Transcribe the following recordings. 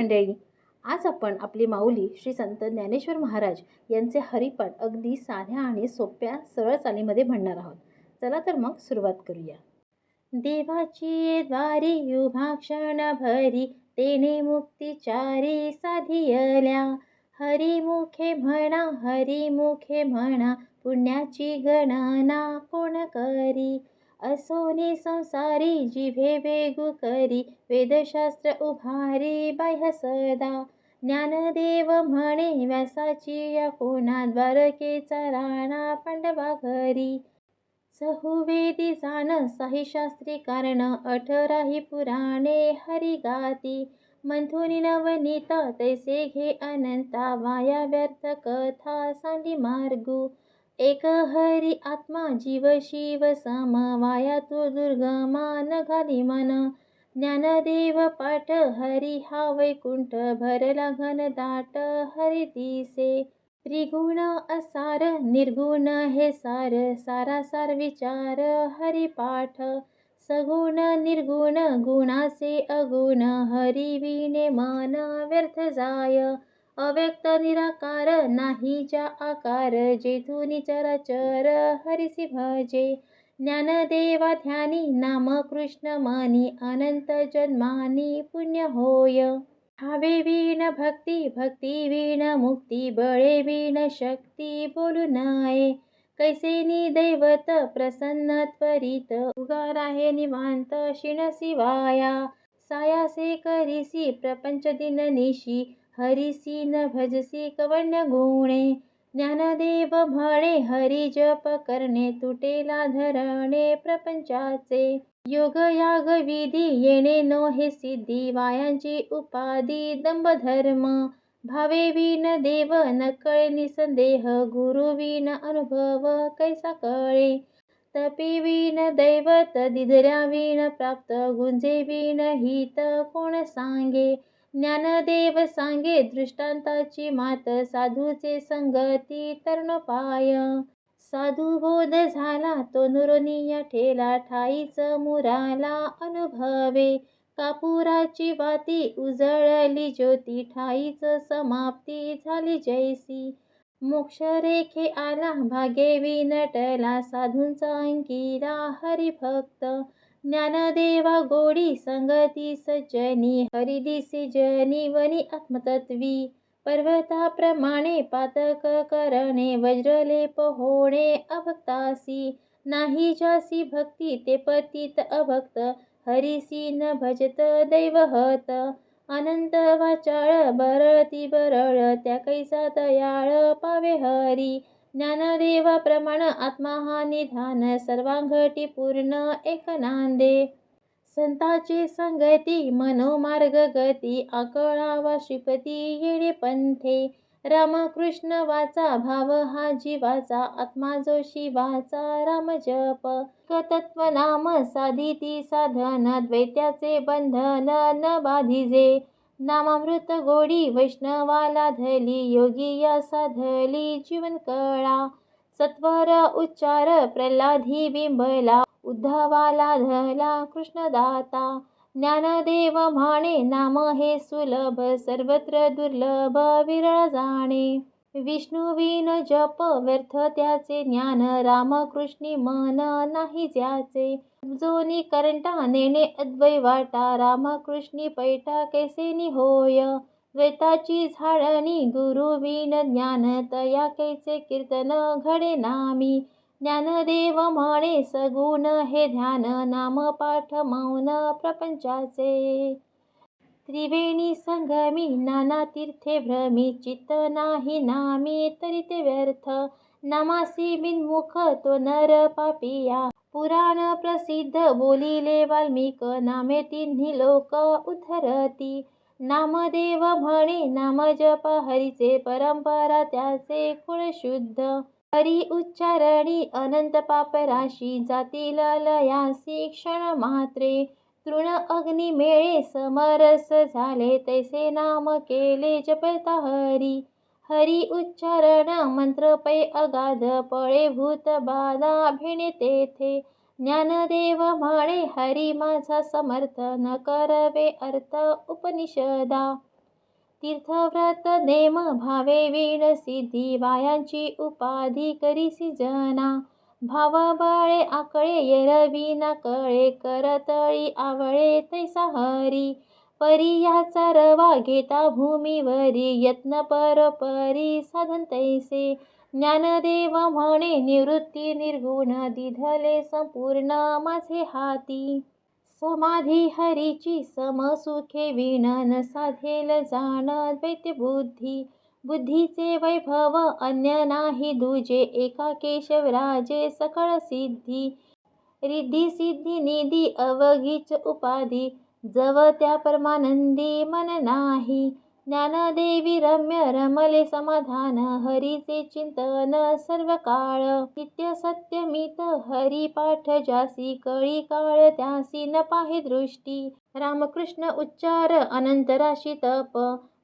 मंडळी आज आपण आपली माऊली श्री संत ज्ञानेश्वर महाराज यांचे हरिपाठ अगदी साध्या आणि सोप्या सरळ चालीमध्ये म्हणणार आहोत. चला तर मग सुरुवात करूया. देवाची द्वारी युभा क्षण भरी तेने मुक्तिचारी साधियल्या. हरिमुखे म्हणा हरिमुखे म्हणा पुण्याची गणना कोण करी? असोनी संसारी जिभे वेगु करी वेदशास्त्र उभारी बाह्य सदा. ज्ञानदेव म्हणे व्यासाची या कोणा द्वारकेचा राणा पांडवा घरी. सहुवेदी जाण साही शास्त्री कारण अठराही पुराणे हरी गाती. मंथुनी नवनीत तैसे घे अनंता वाया व्यर्थ कथा सांडी मार्गू. एक हरी आत्मा जीव शिव सम वाया तू दुर्गमान घाली मन. ज्ञानदेव पाठ हरी हा वैकुंठ भरला घन दाट हरी दिसे. त्रिगुण असार निर्गुण हे सार सारासार विचार हरी पाठ. सगुण निर्गुण गुणासे अगुण हरी विणे मन व्यर्थ जाय. अव्यक्त निराकार नाही ज्या आकार जेथून चराचर हरिसी भजे. ज्ञानदेवा ध्यानी नाम कृष्ण मानी अनंत जन्मानी पुण्य होय. हवे वीण भक्ती भक्ती वीण मुक्ती बळे वीण शक्ती बोलू नये. कैसेनी दैवत प्रसन्न त्वरित उगार आहे निवांत शिण शिवाया सायासे करिसी प्रपंच दिन निशी हरिसी न भजसी कवण्य गुणे। ज्ञानदेव म्हणे हरी जप करणे तुटेला धरणे प्रपंचाचे। योग याग विधी येणे नो हे सिद्धी वायांची उपाधी दंभ धर्म। भावे विण देव न कळे निसंदेह गुरु विण अनुभव कैसा कळे। तपिवीण दैवत दिधऱ्या प्राप्त गुंजेवीण हित कोण सांगे? ज्ञानदेव सांगे दृष्टांताची मात साधूचे संगती तरणपाय साधू बोध झाला तो नुरोनिया ठेला ठाईच मुराला अनुभवे. कापुराची वाती उजळली ज्योती ठाईच समाप्ती झाली जैसी. मोक्षरेखे आला भागे विनटला साधूंचा अंकिला हरिभक्त. ज्ञानदेवा गोडी संगती सज्जनी हरिदिसी जनी वनी आत्मतत्वी. पर्वताप्रमाणे पातक करणे वज्रलेप होणे अभक्तासी. नाही जासी भक्ती ते पतित अभक्त हरिसी न भजत दैवहत. अनंत वाचाळ बरळती बरळ त्या कैसा दयाळ पावे हरी. ज्ञानदेवाप्रमाण आत्मा हा निधान सर्वांगटी पूर्ण एक नांदे. संताची संगती मनोमार्ग गती आकळावा श्रीपती येणे पंथे. रामकृष्ण वाचा भाव हा जीवाचा आत्मा जो शिवाचा राम जप. तत्व नाम साधिती साधन द्वैत्याचे बंधन न बाधिजे. नामामृत गोडी वैष्णवाला धली योगी या साधली जीवन कळा. सत्वर उच्चार प्रल्हादी बिंबला उद्धवाला धला कृष्णदाता. ज्ञानदेव म्हणे नाम हे सुलभ सर्वत्र दुर्लभ विरळ जाणे. विष्णुवीन जप व्यर्थ त्याचे ज्ञान रामकृष्णी मन नाही ज्याचे. जोनी करंटा नेणे अद्वै वाटा रामकृष्णी पैठा कैसेनी होय. द्वैताची झाडणी गुरुविन ज्ञान तया कैसे कीर्तन घडे नामी. ज्ञानदेव म्हणे सगुण हे ध्यान नाम पाठ मौन प्रपंचाचे. त्रिवेणी संगमी नाना तीर्थे भ्रमी चित्त नाही नामी तरी ते व्यर्थ. नामासी बिनमुख तो नर पापिया. पुराण प्रसिद्ध बोलिले वाल्मिक नामे तिन्ही लोक उद्धरती. नामदेव म्हणे नाम जप हरीचे परंपरा त्याचे कुळ शुद्ध. हरी उच्चारणी अनंत पापराशी जातील लयासी क्षण मात्रे. तृण अग्नी मेळे समरस झाले तैसे नाम केले जपता हरी. हरी उच्चारण मंत्र पै अगाध पळे भूत बाधा भिणे तेथे. ज्ञानदेव म्हणे हरी माझा समर्थ न करवे अर्थ उपनिषदा. तीर्थव्रत नेम भावे वीण सिद्धी वायांची उपाधी करीसी जना. भाव बळे आकळे येरविना कळे करतळी आवळे तैसा हरी. परी रवा घेता भूमीवरी यत्न परोपरी साधन तैसे. ज्ञानदेव म्हणे निवृत्ती निर्गुण दिधले संपूर्ण माझे हाती. समाधी हरीची समसुखे विण न साधेल जाण द्वैत बुद्धी. बुद्धीचे वैभव अन्य नाही दुजे एका केशवराजे सकळ सिद्धी. रिद्धी सिद्धी निधी अवघीच उपाधी जव त्या परमानंदी मन नाही. ज्ञानदेवी रम्य रमले समाधान हरीचे चिंतन सर्व काळ नित्य सत्य मित हरी पाठ जासी कळी काळ त्यासी न पाहे दृष्टी. रामकृष्ण उच्चार अनंतराशी तप.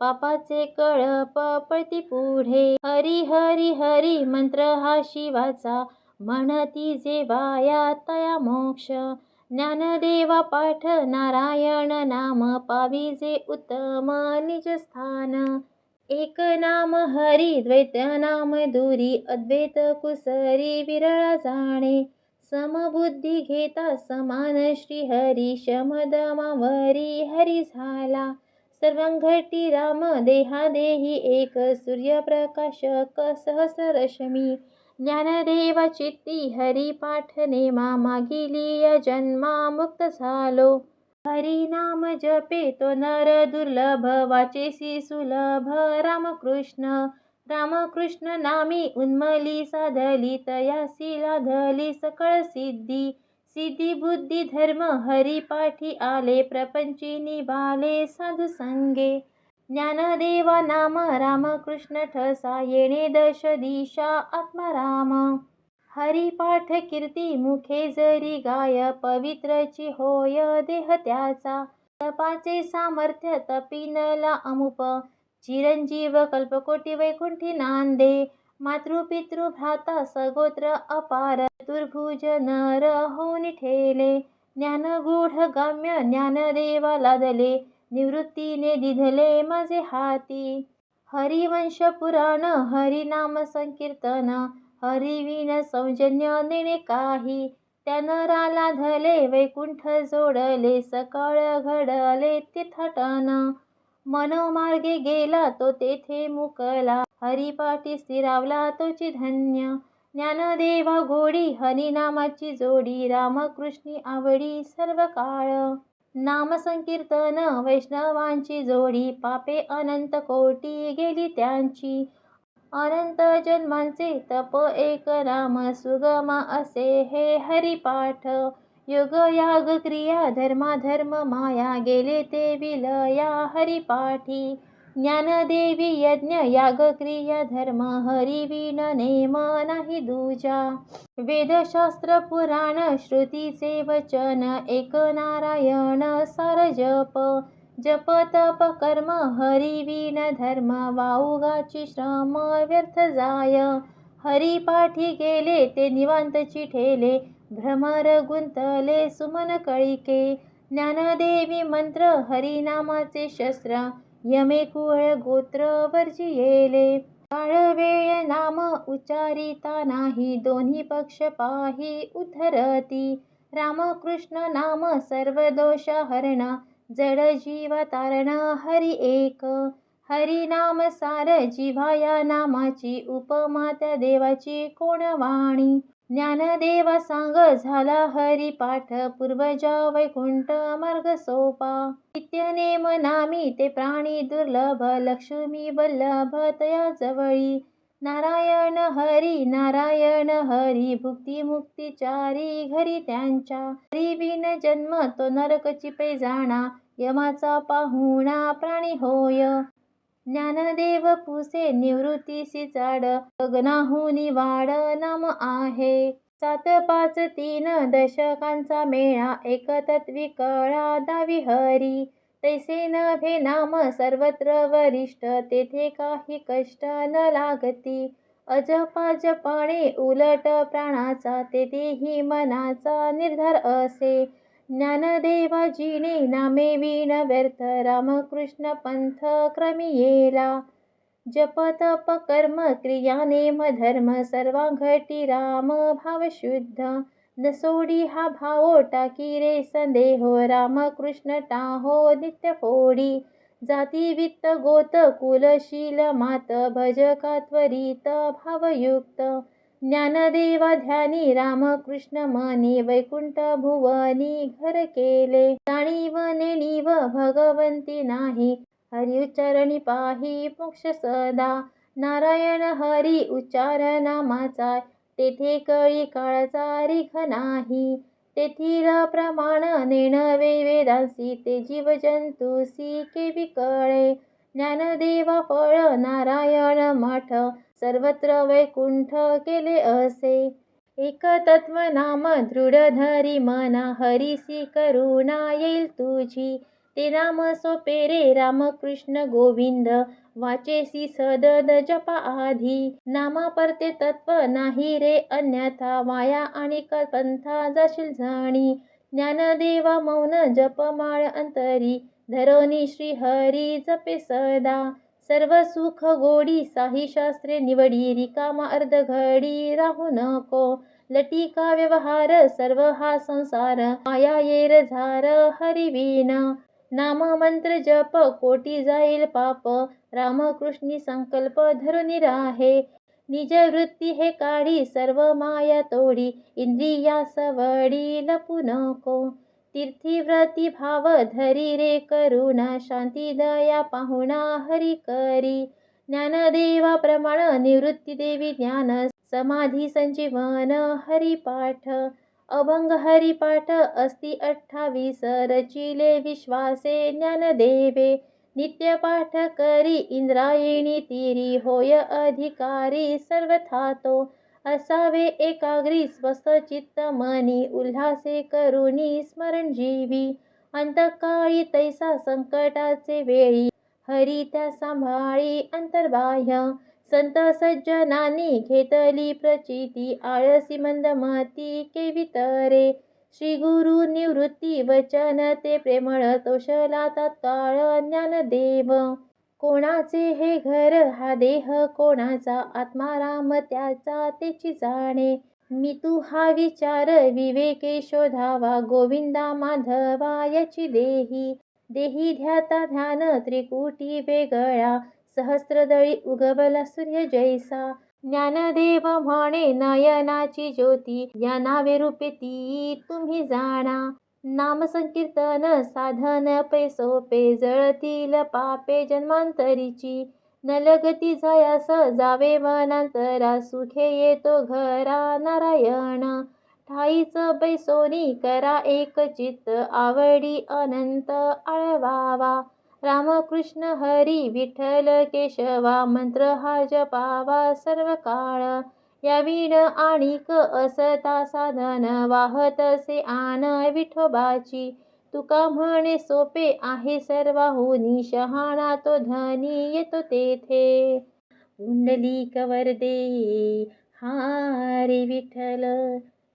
पापाचे कळप पळती पुढे. हरी हरी हरी मंत्र हा शिवाचा. म्हणती जे वाया तया मोक्ष. ज्ञानदेवा पाठ नारायण नाम पाविजे उत्तम निज स्थान. एक नाम हरी द्वैत नाम दुरी अद्वैत कुसरी विरळ जाणे. समबुद्धी घेता समान श्री हरी शमदमावरी हरी झाला. सर्वंघटी राम देहादेही एक सूर्यप्रकाशक सहस्र रश्मी ज्ञानदेव चित्ती हरिपाठ नेमा मागिली जन्मा मुक्त झालो. हरिनाम जपे तो नर दुर्लभ वाचेसी सुलभ रामकृष्ण रामकृष्ण नामी उन्मली साधली तयासी लाधली सकळ सिद्धी. सिद्धी बुद्धी धर्म हरिपाठी आले प्रपंची निभाले साधू संगे. ज्ञानदेवा नाम रामकृष्ण ठसा येणे दश दिशा आत्माराम. हरिपाठ कीर्ती मुखे जरी गाय पवित्रची होय देह त्याचा. तपाचे सामर्थ्य तपिनला अमुप. चिरंजीव कल्पकोटी वैकुंठी नांदे. मातृपितृ भ्राता सगोत्र अपार. चतुर्भुज नर होऊन ठेले. ज्ञानगूढ गम्य ज्ञानदेवा लादले. निवृत्तीने दिधले माझे हाती. हरिवंश पुराण हरिनाम संकीर्तन हरिविण सौजन्य नेणे काही. त्या नराला धले वैकुंठ जोडले सकाळ घडले तीर्थाटन मनोमार्गे गेला तो तेथे मुकला. हरिपाठी स्थिरावला तोची धन्य. ज्ञानदेवा घोडी हरिनामाची जोडी रामकृष्णी आवडी सर्व काळ नामसंकीर्तन वैष्णवांची जोडी पापे अनंत कोटी गेली त्यांची. अनंत जन्मांचे तप एक नाम सुगम असे हे हरिपाठ. युग याग क्रिया धर्माधर्म माया गेले ते विलया हरिपाठी. ज्ञानदेवी यज्ञ याग क्रिया धर्म हरिवीण नेम नाही दूजा. वेदशास्त्र पुराण श्रुतीचे वचन एक नारायण सार जप. जप तप कर्म हरिवीण धर्म वाऊगाची श्रम व्यर्थ जाय. हरिपाठी गेले ते निवांतची ठेले भ्रमर गुंतले सुमन कळिके. ज्ञानदेवी मंत्र हरिनामाचे शस्त्र. यमे कुळ गोत्र वर्जियेले. काळवेळ नाम उच्चारिता नाही दोन्ही पक्ष पाही उधरती. रामकृष्ण नाम सर्व दोष हरण जड जीव तारण हरि एक. हरिनाम सार जिव्हा या नामाची उपमा त्या देवाची कोण वाणी? ज्ञानदेवा सांग झाला हरी पाठ पूर्वजा वैकुंठ मार्ग सोपा. नित्यनेम नामी ते प्राणी दुर्लभ लक्ष्मी वल्लभ तया जवळी. नारायण हरी नारायण हरी भुक्ती मुक्तीचारी घरी त्यांच्या. हरिविन जन्म तो नरकची पै जाणा यमाचा पाहुणा प्राणी होय. ज्ञानदेव पुसे निवृत्तीसी चाड गगनाहुनी वाड नाम आहे. सात पाच तीन दशकांचा मेळा एकतत्वी कळा दावी हरी. तैसे नभे नाम सर्वत्र वरिष्ठ तेथे काही कष्ट न लागती. अजपाजपणे उलट प्राणाचा तेथेही मनाचा निर्धार असे. ज्ञानदेवाजीने नामे विण व्यर्थ रामकृष्ण पंथ क्रमी येला. जप तप कर्म क्रिया नेम धर्म सर्वांघटी राम भाव शुद्ध. न सोडी हा भावो टाकी रे संदेहो रामकृष्ण टाहो नित्य फोडी. जाती वित्त गोत कुलशील मात भजका त्वरित भावयुक्त. ज्ञानदेवा ध्यानी रामकृष्ण मनी वैकुंठ भुवनी घर केले. जाणीव नेणीव भगवंती नाही. हरी उच्चारणी पाही मोक्ष सदा. नारायण हरी उच्चार नामाचा. तेथे कळी काळचा रिख नाही. तेथील प्रमाण नेणवे वेदांसी. ते जीव जंतुसी केवी कळे ज्ञानदेवा फळ नारायण मठ. सर्वत्र वैकुंठ केले असे. एक तत्व नाम दृढ धरी मना हरिसी करुणा येईल तुझी. ते नाम सोपे रे रामकृष्ण गोविंद वाचेसी सदद जपा आधी. नामा परते तत्व नाही रे अन्यथा माया आणि कल्पंथा जाशील जणी. ज्ञानदेवा मौन जपमाळ अंतरी धरोनी श्री हरी जपे सदा. सर्व सुख गोडी साही शास्त्रे निवडी रिकामा अर्ध घडी राहू नको. लटिका व्यवहार सर्व हा संसार माया येर झार हरिवीन नाम मंत्र जप कोटी जाईल पाप रामकृष्णी संकल्प धरून राहे. निज वृत्ती हे काढी सर्व माया तोडी इंद्रिया सवडी लपू नको. तीर्थीव्रती भाव धरी रे करुणा शांती दया पाहुणा हरी करी. ज्ञानदेवा प्रमाण निवृत्ती देवी ज्ञान समाधी संजीवन हरिपाठ. अभंग हरिपाठ अस्ति अठ्ठावीस. रचिले विश्वासे ज्ञानदेवे. नित्यपाठ करी इंद्रायणी तिरी. होय अधिकारी सर्वथा तो असावे एकाग्री स्वस्थ चित्त मनी उल्हासे करुणी स्मरण जीवी अंतकाळी तैसा संकटाचे वेळी हरी त्या सांभाळी अंतर्बाह्य. संत सज्जनानी घेतली प्रचिती आळसी मंदमती केवितरे श्री गुरु निवृत्ती वचन ते प्रेमळ तोषला तत्काळ ज्ञानदेव. कोणाचे हे घर हा देह कोणाचा? आत्माराम त्याचा तेची जाणे. मी तू हा विचार विवेके शोधावा. गोविंदा माधवा याची देही. देही ध्याता ध्यान त्रिकुटी वेगळा. सहस्त्रदळी उगवला सूर्य जैसा. ज्ञानदेव म्हणे नयनाची ज्योती. या नावे रूपे ती तुम्ही जाणा. नामसंकीर्तन साधन पै सोपे जळतील पापे जन्मांतरीची. नलगती लगती जायास जावे वनांतरा सुखे येतो घरा नारायण. ठाईच बैसोनी करा एक चित्त आवडी अनंत आळवावा. रामकृष्ण हरी विठ्ठल केशवा मंत्र हा जपावा सर्व काळ या विण आणिक असता साधन वाहतसे आन विठोबाची. तुका म्हणे सोपे आहे सर्वाहुनी शहाणा तो धनी येतो तेथे. उंडली कवर दे हारे विठ्ठल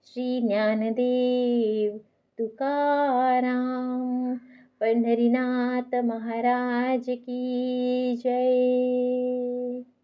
श्री ज्ञानदेव तुकाराम. पंढरीनाथ महाराज की जय.